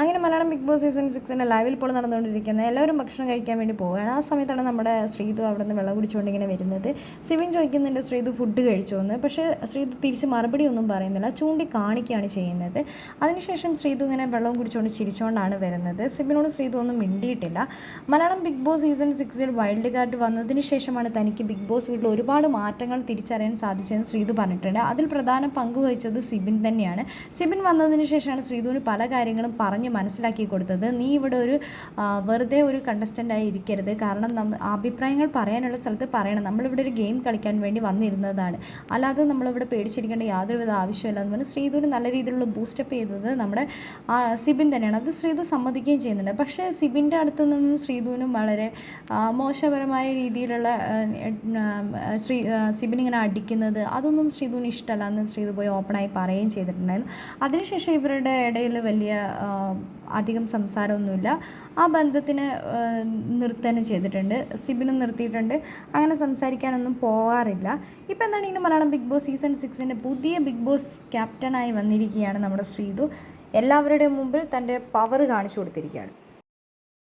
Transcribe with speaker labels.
Speaker 1: അങ്ങനെ Malayalam big boss season സിക്സിന്റെ ലൈവിൽ ഇപ്പോൾ നടന്നുകൊണ്ടിരിക്കുന്നത് എല്ലാവരും ഭക്ഷണം കഴിക്കാൻ വേണ്ടി പോവുകയാണ്. ആ സമയത്താണ് നമ്മുടെ ശ്രീതു അവിടെ നിന്ന് വെള്ളം കുടിച്ചുകൊണ്ട് ഇങ്ങനെ വരുന്നത്. സിവിൻ ചോദിക്കുന്നുണ്ട് ശ്രീതു ഫുഡ് കഴിച്ചു എന്ന്? പക്ഷേ ശ്രീതു തിരിച്ച് മറുപടി ഒന്നും പറയുന്നില്ല. ചൂണ്ടി കാണിക്കുകയാണ് ചെയ്യുന്നത്. അതിനുശേഷം ശ്രീതു ഇങ്ങനെ വെള്ളം കുടിച്ചുകൊണ്ട് ചിരിച്ചുകൊണ്ടാണ് വരുന്നത്. സിബിനോട് ശ്രീതു ഒന്നും മിണ്ടിയിട്ടില്ല. മലയാളം ബിഗ് ബോസ് സീസൺ സിക്സിൽ വൈൽഡ് കാർഡ് വന്നതിന് ശേഷമാണ് തനിക്ക് ബിഗ് ബോസ് വീട്ടിൽ ഒരുപാട് മാറ്റങ്ങൾ തിരിച്ചറിയാൻ സാധിച്ചതെന്ന് ശ്രീതു പറഞ്ഞിട്ടുണ്ട്. അതിൽ പ്രധാന പങ്ക് വഹിച്ചത് സിബിൻ തന്നെയാണ്. സിബിൻ വന്നതിന് ശേഷമാണ് ശ്രീതുവിന് പല കാര്യങ്ങളും പറഞ്ഞ് മനസ്സിലാക്കി കൊടുത്തത്. നീ ഇവിടെ ഒരു വെറുതെ ഒരു കണ്ടസ്റ്റന്റായി ഇരിക്കരുത്. കാരണം നമ്മ അഭിപ്രായങ്ങൾ പറയാനുള്ള സ്ഥലത്ത് പറയണം. നമ്മളിവിടെ ഒരു ഗെയിം കളിക്കാൻ വേണ്ടി വന്നിരുന്നതാണ്. അല്ലാതെ നമ്മളിവിടെ പേടിച്ചിരിക്കേണ്ട യാതൊരുവിധ ആവശ്യമില്ല എന്ന് പറഞ്ഞ് ശ്രീധുവിന് നല്ല രീതിയിലുള്ള ബൂസ്റ്റപ്പ് ചെയ്തത് നമ്മുടെ സിബിൻ തന്നെയാണ്. അത് ശ്രീധു സമ്മതിക്കുകയും ചെയ്യുന്നുണ്ട്. പക്ഷേ സിബിന്റെ അടുത്തു നിന്നും ശ്രീധുവിനും വളരെ മോശപരമായ രീതിയിലുള്ള ശ്രീ സിബിൻ ഇങ്ങനെ അടിക്കുന്നത് അതൊന്നും ശ്രീധുവിന് ഇഷ്ടമല്ല എന്ന് ശ്രീധു പോയി ഓപ്പണായി പറയുകയും ചെയ്തിട്ടുണ്ടായിരുന്നു. അതിനുശേഷം ഇവരുടെ ഇടയിൽ വലിയ അധികം സംസാരമൊന്നുമില്ല. ആ ബന്ധത്തിന് നിർത്തനം ചെയ്തിട്ടുണ്ട്. സിബിനും നിർത്തിയിട്ടുണ്ട്. അങ്ങനെ സംസാരിക്കാനൊന്നും പോകാറില്ല ഇപ്പോൾ എന്താണെങ്കിലും മലയാളം ബിഗ് ബോസ് സീസൺ സിക്സിന്റെ പുതിയ ബിഗ് ബോസ് ക്യാപ്റ്റനായി വന്നിരിക്കുകയാണ് നമ്മുടെ ശ്രീതു. എല്ലാവരുടെയും മുമ്പിൽ തന്റെ പവർ കാണിച്ചു കൊടുത്തിരിക്കുകയാണ്.